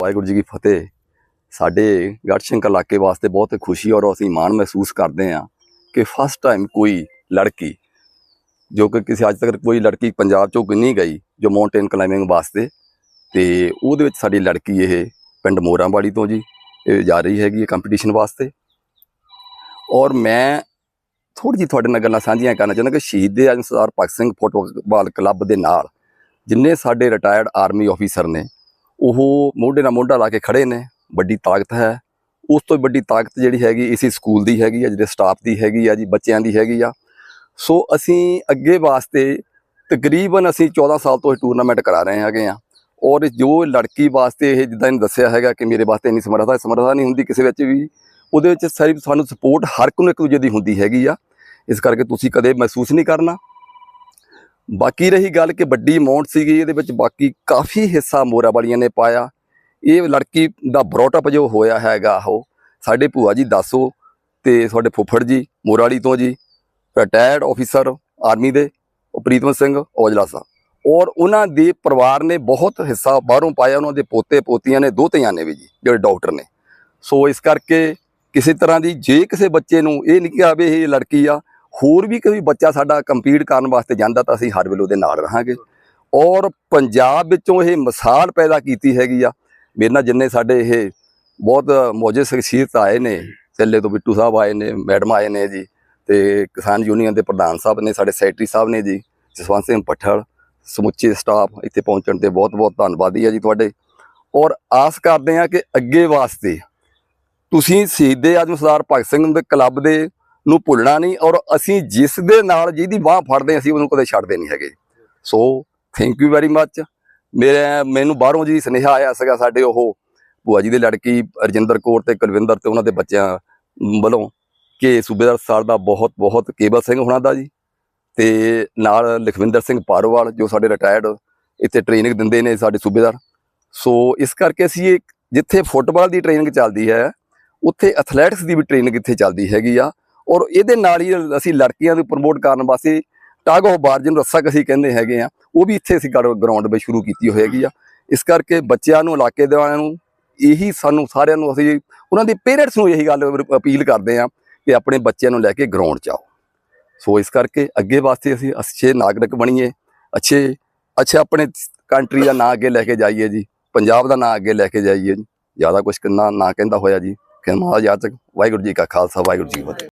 ਵਾਹਿਗੁਰੂ ਜੀ ਕੀ ਫਤਿਹ। ਸਾਡੇ ਗੜਸ਼ੰਕਰ ਇਲਾਕੇ ਵਾਸਤੇ ਬਹੁਤ ਖੁਸ਼ੀ ਔਰ ਅਸੀਂ ਮਾਣ ਮਹਿਸੂਸ ਕਰਦੇ ਹਾਂ ਕਿ ਫਸਟ ਟਾਈਮ ਕੋਈ ਲੜਕੀ, ਜੋ ਕਿ ਕਿਸੇ ਅੱਜ ਤੱਕ ਕੋਈ ਲੜਕੀ ਪੰਜਾਬ ਚੋਂ ਨਹੀਂ ਗਈ, ਜੋ ਮਾਊਂਟੇਨ ਕਲਾਈਮਿੰਗ ਵਾਸਤੇ, ਤੇ ਉਹਦੇ ਵਿੱਚ ਸਾਡੀ ਲੜਕੀ ਇਹ ਪਿੰਡ ਮੋਰਾਂਵਾੜੀ ਤੋਂ ਜੀ, ਇਹ ਜਾ ਰਹੀ ਹੈਗੀ ਹੈ ਕੰਪੀਟੀਸ਼ਨ ਵਾਸਤੇ। ਔਰ ਮੈਂ ਥੋੜੀ ਜਿਹੀ ਤੁਹਾਡੇ ਨਾਲ ਗੱਲਾਂ ਸਾਂਝੀਆਂ ਕਰਨਾ ਚਾਹੁੰਦਾ ਕਿ ਸ਼ਹੀਦ ਆਜਮ ਸਰਦਾਰ ਭਗਤ ਸਿੰਘ ਫੁੱਟਬਾਲ ਕਲੱਬ ਦੇ ਨਾਲ, ਜਿੰਨੇ ਸਾਡੇ ਰਿਟਾਇਰਡ ਆਰਮੀ ਆਫੀਸਰ ਨੇ ਉਹ ਮੋਢੇ ਨਾਲ ਮੋਢਾ ਲਾ ਕੇ ਖੜੇ ਨੇ, ਵੱਡੀ ਤਾਕਤ ਹੈ। ਉਸ ਤੋਂ ਵੱਡੀ ਤਾਕਤ ਜਿਹੜੀ ਹੈਗੀ ਇਸੇ ਸਕੂਲ ਦੀ ਹੈਗੀ ਆ, ਜਿਹੜੇ ਸਟਾਫ ਦੀ ਹੈਗੀ ਆ ਜੀ, ਬੱਚਿਆਂ ਦੀ ਹੈਗੀ ਆ। ਸੋ ਅਸੀਂ ਅੱਗੇ ਵਾਸਤੇ ਤਕਰੀਬਨ ਅਸੀਂ 14 ਸਾਲ ਤੋਂ ਇਹ ਟੂਰਨਾਮੈਂਟ ਕਰਾ ਰਹੇ ਹੈਗੇ ਆ। ਔਰ ਜੋ ਲੜਕੀ ਵਾਸਤੇ ਇਹ ਜਿੱਦਾਂ ਇਹਨੇ ਦੱਸਿਆ ਹੈਗਾ ਕਿ ਮੇਰੇ ਵਾਸਤੇ ਇੰਨੀ ਸਮਰੱਥਾ ਸਮਰੱਥਾ ਨਹੀਂ ਹੁੰਦੀ ਕਿਸੇ ਵਿੱਚ ਵੀ, ਉਹਦੇ ਵਿੱਚ ਸਾਰੀ ਸਾਨੂੰ ਸਪੋਰਟ ਹਰ ਇੱਕ ਨੂੰ ਇੱਕ ਦੂਜੇ ਦੀ ਹੁੰਦੀ ਹੈਗੀ ਆ। ਇਸ ਕਰਕੇ ਤੁਸੀਂ ਕਦੇ ਮਹਿਸੂਸ ਨਹੀਂ ਕਰਨਾ। ਬਾਕੀ ਰਹੀ ਗੱਲ ਕਿ ਵੱਡੀ ਅਮਾਉਂਟ ਸੀਗੀ, ਇਹਦੇ ਵਿੱਚ ਬਾਕੀ ਕਾਫੀ ਹਿੱਸਾ ਮੋਰਾ ਵਾਲੀਆਂ ਨੇ ਪਾਇਆ। ਇਹ ਲੜਕੀ ਦਾ ਬਰੋਟਅਪ ਜੋ ਹੋਇਆ ਹੈਗਾ ਉਹ, ਸਾਡੇ ਭੂਆ ਜੀ ਦੱਸੋ ਤੇ ਤੁਹਾਡੇ ਫੁੱਫੜ ਜੀ, ਮੋਰਾਲੀ ਤੋਂ ਜੀ ਰਿਟਾਇਰਡ ਆਫੀਸਰ ਆਰਮੀ ਦੇ ਪ੍ਰੀਤਮ ਸਿੰਘ ਔਜਲਾ ਸਾਹਿਬ। ਔਰ ਉਹਨਾਂ ਦੇ ਪਰਿਵਾਰ ਨੇ ਬਹੁਤ ਹਿੱਸਾ ਬਾਹਰੋਂ ਪਾਇਆ, ਉਹਨਾਂ ਦੇ ਪੋਤੇ ਪੋਤੀਆਂ ਨੇ ਦੋਤੀਆਂ ਨੇ ਵੀ ਜੀ, ਜਿਹੜੇ ਡਾਕਟਰ ਨੇ। ਸੋ ਇਸ ਕਰਕੇ ਕਿਸੇ ਤਰ੍ਹਾਂ ਦੀ ਜੇ ਕਿਸੇ ਬੱਚੇ ਨੂੰ ਇਹ ਨਹੀਂ ਕਿ ਆਵੇ ਇਹ ਲੜਕੀ ਆ ਹੋਰ ਵੀ ਕੋਈ ਬੱਚਾ ਸਾਡਾ ਕੰਪੀਟ ਕਰਨ ਵਾਸਤੇ ਜਾਂਦਾ ਤਾਂ ਅਸੀਂ ਹਰ ਵੇਲੇ ਉਹਦੇ ਨਾਲ ਰਹਾਂਗੇ। ਔਰ ਪੰਜਾਬ ਵਿੱਚੋਂ ਇਹ ਮਿਸਾਲ ਪੈਦਾ ਕੀਤੀ ਹੈਗੀ ਆ। ਮੇਰੇ ਨਾਲ ਜਿੰਨੇ ਸਾਡੇ ਇਹ ਬਹੁਤ ਮੌਜੇ ਸ਼ਖਸੀਅਤ ਆਏ ਨੇ, ਚੱਲੇ ਤੋਂ ਬਿੱਟੂ ਸਾਹਿਬ ਆਏ ਨੇ, ਮੈਡਮ ਆਏ ਨੇ ਜੀ, ਤੇ ਕਿਸਾਨ ਯੂਨੀਅਨ ਦੇ ਪ੍ਰਧਾਨ ਸਾਹਿਬ ਨੇ, ਸਾਡੇ ਸੈਕਟਰੀ ਸਾਹਿਬ ਨੇ ਜੀ, ਜਸਵੰਤ ਸਿੰਘ ਪੱਠਲ ਸਮੁੱਚੇ ਸਟਾਫ ਇੱਥੇ ਪਹੁੰਚਣ ਤੇ ਬਹੁਤ ਬਹੁਤ ਧੰਨਵਾਦੀ ਆ ਜੀ ਤੁਹਾਡੇ। ਔਰ ਆਸ ਕਰਦੇ ਆ ਕਿ ਅੱਗੇ ਵਾਸਤੇ ਤੁਸੀਂ ਸ਼ਹੀਦੇ ਆਜਮ ਸਰਦਾਰ ਭਗਤ ਸਿੰਘ ਦੇ ਕਲੱਬ ਦੇ ਨੂੰ ਭੁੱਲਣਾ ਨਹੀਂ ਔਰ ਅਸੀਂ ਜਿਸ ਦੇ ਨਾਲ ਜਿਹਦੀ ਬਾਹ ਫੜਦੇ ਅਸੀਂ ਉਹਨੂੰ ਕਦੇ ਛੱਡਦੇ ਨਹੀਂ ਹੈਗੇ। So thank you very much ਮੇਰੇ, ਮੈਨੂੰ ਬਾਹਰੋਂ ਜੀ ਸੁਨੇਹਾ ਆਇਆ ਸੀਗਾ ਸਾਡੇ ਉਹ ਭੂਆ ਜੀ ਦੇ ਲੜਕੀ ਰਜਿੰਦਰ ਕੌਰ ਤੇ ਕੁਲਵਿੰਦਰ ਤੇ ਉਹਨਾਂ ਦੇ ਬੱਚਿਆਂ ਵੱਲੋਂ ਕਿ ਸੂਬੇਦਾਰ ਸਰ ਦਾ ਬਹੁਤ ਬਹੁਤ ਕੇਬਲ ਸਿੰਘ ਹੋਣਾ ਦਾ ਜੀ ਤੇ ਨਾਲ ਲਖਵਿੰਦਰ ਸਿੰਘ ਪਾਰੋਵਾਲ ਜੋ ਸਾਡੇ ਰਿਟਾਇਰਡ ਇੱਥੇ ਟ੍ਰੇਨਿੰਗ ਦਿੰਦੇ ਨੇ ਸਾਡੇ ਸੂਬੇਦਾਰ। ਸੋ ਇਸ ਕਰਕੇ ਅਸੀਂ ਇਹ ਜਿੱਥੇ ਫੁੱਟਬਾਲ ਦੀ ਟ੍ਰੇਨਿੰਗ ਚੱਲਦੀ ਹੈ, ਉੱਥੇ ਐਥਲੈਟਿਕਸ ਦੀ ਵੀ ਟ੍ਰੇਨਿੰਗ ਇੱਥੇ ਚੱਲਦੀ ਹੈਗੀ ਆ। ਔਰ ਇਹਦੇ ਨਾਲ ਹੀ ਅਸੀਂ ਲੜਕੀਆਂ ਨੂੰ ਪ੍ਰਮੋਟ ਕਰਨ ਵਾਸਤੇ ਟਾਗ ਆਫ ਬਾਰ ਜਿਹਨੂੰ ਰੱਸਾ ਕਸੀ ਕਹਿੰਦੇ ਹੈਗੇ ਆ, ਉਹ ਵੀ ਇੱਥੇ ਅਸੀਂ ਗਰਾਊਂਡ ਵਿੱਚ ਸ਼ੁਰੂ ਕੀਤੀ ਹੋਏਗੀ ਆ। ਇਸ ਕਰਕੇ ਬੱਚਿਆਂ ਨੂੰ, ਇਲਾਕੇ ਦੇ ਵਾਲਿਆਂ ਨੂੰ ਇਹੀ ਸਾਨੂੰ ਸਾਰਿਆਂ ਨੂੰ ਅਸੀਂ ਉਹਨਾਂ ਦੇ ਪੇਰੈਂਟਸ ਨੂੰ ਇਹੀ ਗੱਲ ਅਪੀਲ ਕਰਦੇ ਆ ਕਿ ਆਪਣੇ ਬੱਚਿਆਂ ਨੂੰ ਲੈ ਕੇ ਗਰਾਊਂਡ 'ਚ ਆਓ। ਸੋ ਇਸ ਕਰਕੇ ਅੱਗੇ ਵਾਸਤੇ ਅਸੀਂ ਅੱਛੇ ਨਾਗਰਿਕ ਬਣੀਏ, ਅੱਛੇ ਅੱਛੇ ਆਪਣੇ ਕੰਟਰੀ ਦਾ ਨਾਂ ਅੱਗੇ ਲੈ ਕੇ ਜਾਈਏ ਜੀ, ਪੰਜਾਬ ਦਾ ਨਾਂ ਅੱਗੇ ਲੈ ਕੇ ਜਾਈਏ ਜੀ। ਜ਼ਿਆਦਾ ਕੁਝ ਕਿੰਨਾ ਨਾ ਕਹਿੰਦਾ ਹੋਇਆ ਜੀ ਕਿ ਮਹਾਰਾਜ ਤੱਕ ਵਾਹਿਗੁਰੂ ਜੀ ਕਾ ਖਾਲਸਾ, ਵਾਹਿਗੁਰੂ ਜੀ ਕੀ ਫਤਿਹ।